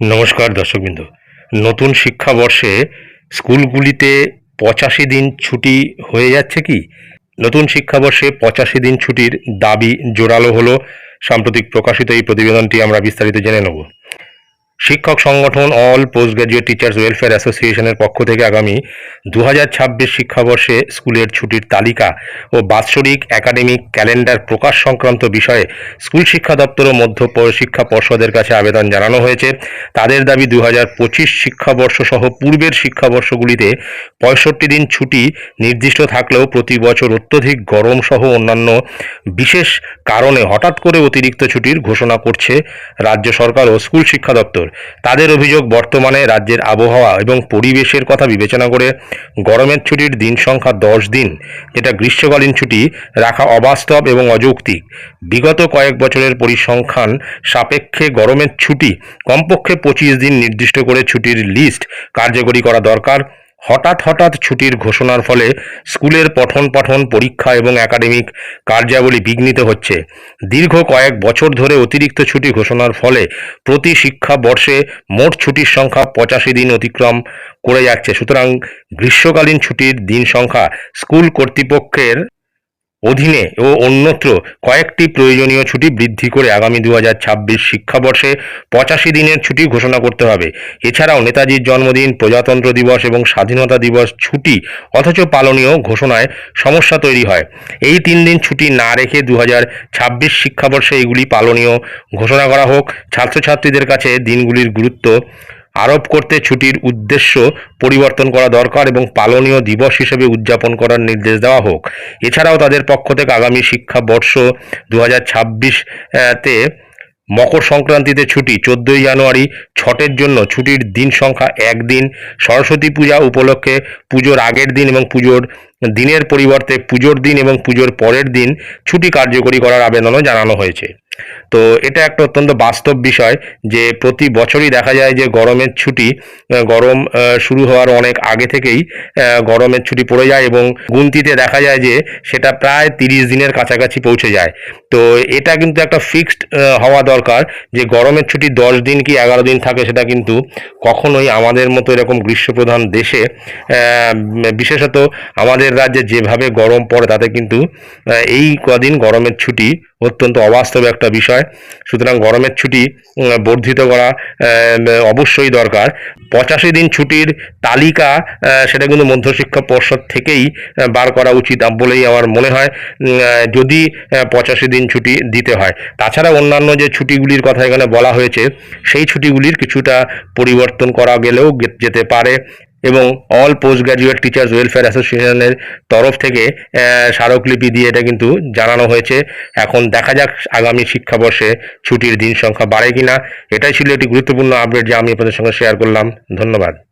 নমস্কার দর্শকবৃন্দ। নতুন শিক্ষাবর্ষে স্কুলগুলিতে পঁচাশি দিন ছুটি হয়ে যাচ্ছে কি? নতুন শিক্ষাবর্ষে পঁচাশি দিন ছুটির দাবি জোরালো হলো। সাম্প্রতিক প্রকাশিত এই প্রতিবেদনটি আমরা বিস্তারিত জেনে নেব। শিক্ষক সংগঠন all post graduate teachers welfare অ্যাসোসিয়েশনের পক্ষ থেকে আগামী দু ছাব্বিশ শিক্ষাবর্ষে স্কুলের ছুটির তালিকা ও বাৎসরিক একাডেমিক ক্যালেন্ডার প্রকাশ সংক্রান্ত বিষয়ে স্কুল শিক্ষা দপ্তর ও মধ্য শিক্ষা পর্ষদের কাছে আবেদন জানানো হয়েছে। তাদের দাবি দু হাজার পঁচিশ শিক্ষাবর্ষ সহ পূর্বের শিক্ষাবর্ষগুলিতে পঁয়ষট্টি দিন ছুটি নির্দিষ্ট থাকলেও প্রতি বছর অত্যধিক গরম সহ অন্যান্য বিশেষ কারণে হঠাৎ করে অতিরিক্ত ছুটির ঘোষণা করছে রাজ্য সরকার ও স্কুল শিক্ষা দপ্তর। তাদের অভিযোগ বর্তমানে রাজ্যের আবহাওয়া এবং পরিবেশের কথা বিবেচনা করে গরমের ছুটির দিন সংখ্যা দশ দিন, যেটা গ্রীষ্মকালীন ছুটি, রাখা অবাস্তব এবং অযৌক্তিক। বিগত কয়েক বছরের পরিসংখ্যান সাপেক্ষে গরমের ছুটি কমপক্ষে পঁচিশ দিন নির্দিষ্ট করে ছুটির লিস্ট কার্যকরী করা দরকার। হঠাৎ হঠাৎ ছুটির ঘোষণার ফলে স্কুলের পঠন পাঠন পরীক্ষা এবং একাডেমিক কার্যাবলী বিঘ্নিত হচ্ছে। দীর্ঘ কয়েক বছর ধরে অতিরিক্ত ছুটি ঘোষণার ফলে প্রতি শিক্ষা বর্ষে মোট ছুটির সংখ্যা পঁচাশি দিন অতিক্রম করে যাচ্ছে। সুতরাং গ্রীষ্মকালীন ছুটির দিন সংখ্যা স্কুল কর্তৃপক্ষের অধীনে ও অন্যত্র কয়েকটি প্রয়োজনীয় ছুটি বৃদ্ধি করে আগামী দু হাজার ছাব্বিশ শিক্ষাবর্ষে পঁচাশি দিনের ছুটি ঘোষণা করতে হবে। এছাড়াও নেতাজির জন্মদিন, প্রজাতন্ত্র দিবস এবং স্বাধীনতা দিবস ছুটি অথচ পালনীয় ঘোষণায় সমস্যা তৈরি হয়। এই তিন দিন ছুটি না রেখে দু হাজার ছাব্বিশ শিক্ষাবর্ষে এগুলি পালনীয় ঘোষণা করা হোক। ছাত্রছাত্রীদের কাছে দিনগুলির গুরুত্ব আরোপ করতে ছুটির উদ্দেশ্য পরিবর্তন করা দরকার এবং পালনীয় দিবস হিসেবে উদযাপন করার নির্দেশ দেওয়া হোক। এছাড়াও তাদের পক্ষ থেকে আগামী শিক্ষাবর্ষ দু হাজার ছাব্বিশ তে মকর সংক্রান্তিতে ছুটি, চোদ্দোই জানুয়ারি ছটের জন্য। ছুটির দিন সংখ্যা একদিন সরস্বতী পূজা উপলক্ষে পুজোর আগের দিন এবং পুজোর দিনের পরিবর্তে পুজোর দিন এবং পুজোর পরের দিন ছুটি কার্যকরী করার আবেদনও জানানো হয়েছে। তো এটা একটা অত্যন্ত বাস্তব বিষয় যে প্রতি বছরই দেখা যায় যে গরমের ছুটি গরম শুরু হওয়ার অনেক আগে থেকেই গরমের ছুটি পড়ে যায় এবং গুনতিতে দেখা যায় যে সেটা প্রায় তিরিশ দিনের কাছাকাছি পৌঁছে যায়। তো এটা কিন্তু একটা ফিক্সড হওয়া দরকার যে গরমের ছুটি দশ দিন কি এগারো দিন থাকে সেটা কিন্তু কখনোই আমাদের মতো এরকম গ্রীষ্মপ্রধান দেশে বিশেষত আমাদের রাজ্যে যেভাবে গরম পড়ে তাতে কিন্তু এই কদিন গরমের ছুটি অত্যন্ত অবাস্তব একটা বিষয়। সুতরাং গরমের ছুটি বর্ধিত করা অবশ্যই দরকার। পঁচাশি দিন ছুটির তালিকা সেটা কিন্তু মধ্যশিক্ষা পর্ষদ থেকেই বার করা উচিত বলেই আমার মনে হয় যদি পঁচাশি দিন ছুটি দিতে হয়। তাছাড়া অন্যান্য যে ছুটিগুলির কথা এখানে বলা হয়েছে, সেই ছুটিগুলির কিছুটা পরিবর্তন করা গেলেও যেতে পারে। এবং all post graduate teachers welfare অ্যাসোসিয়েশনের তরফ থেকে স্মারকলিপি দিয়ে এটা কিন্তু জানানো হয়েছে। এখন দেখা যাক আগামী শিক্ষাবর্ষে ছুটির দিন সংখ্যা বাড়ে কিনা। এটাই ছিল একটি গুরুত্বপূর্ণ আপডেট যা আমি আপনাদের সঙ্গে শেয়ার করলাম। ধন্যবাদ।